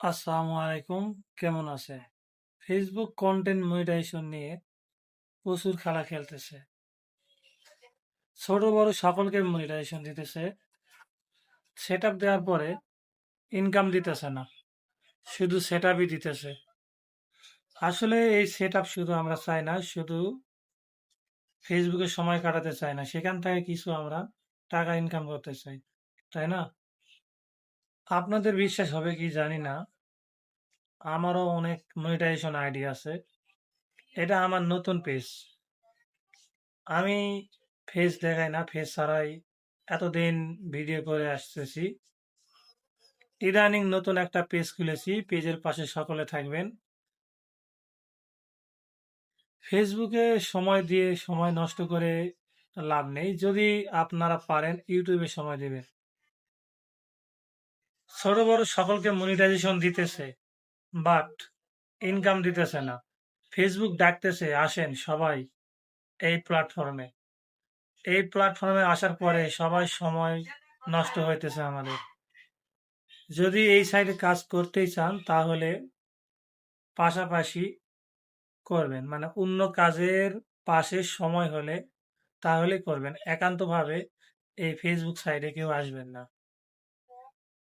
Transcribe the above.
আসসালামু আলাইকুম, কেমন আছে? ফেসবুক কন্টেন্ট মনিটাইজেশন নিয়ে প্রচুর খেলা খেলতেছে। ছোট বড় সকলকে মনিটাইজেশন দিতেছে। সেট আপ দেওয়ার পরে ইনকাম দিতেছে না, শুধু সেট আপই দিতেছে। আসলে এই সেট আপ শুধু আমরা চাই না, শুধু ফেসবুকে সময় কাটাতে চাই না। সেখান থেকে কিছু আমরা টাকা ইনকাম করতে চাই, তাই না? আপনাদের বিশ্বাস হবে কি জানি না, আমারও অনেক মনিটাইজেশন আইডি আছে। এটা আমার নতুন পেজ আমি ফেস দেখাই না ফেস ছাড়াই এতদিন ভিডিও করে আসতেছি। ইদানিং নতুন একটা পেজ খুলেছি পেজের পাশে সকলে থাকবেন। ফেসবুকে সময় দিয়ে সময় নষ্ট করে লাভ নেই। যদি আপনারা পারেন ইউটিউবে সময় দেবেন। ছোট বড় সকলকে মনিটাইজেশন দিতেছে বাট ইনকাম দিতেছে না। ফেসবুক ডাকতেছে, আসেন সবাই এই প্ল্যাটফর্মে এই প্ল্যাটফর্মে আসার পরে সবাই সময় নষ্ট হইতেছে আমাদের। যদি এই সাইডে কাজ করতেই চান, তাহলে পাশাপাশি করবেন। মানে অন্য কাজের পাশে সময় হলে তাহলে করবেন। একান্তভাবে এই ফেসবুক সাইডে কেউ আসবেন না।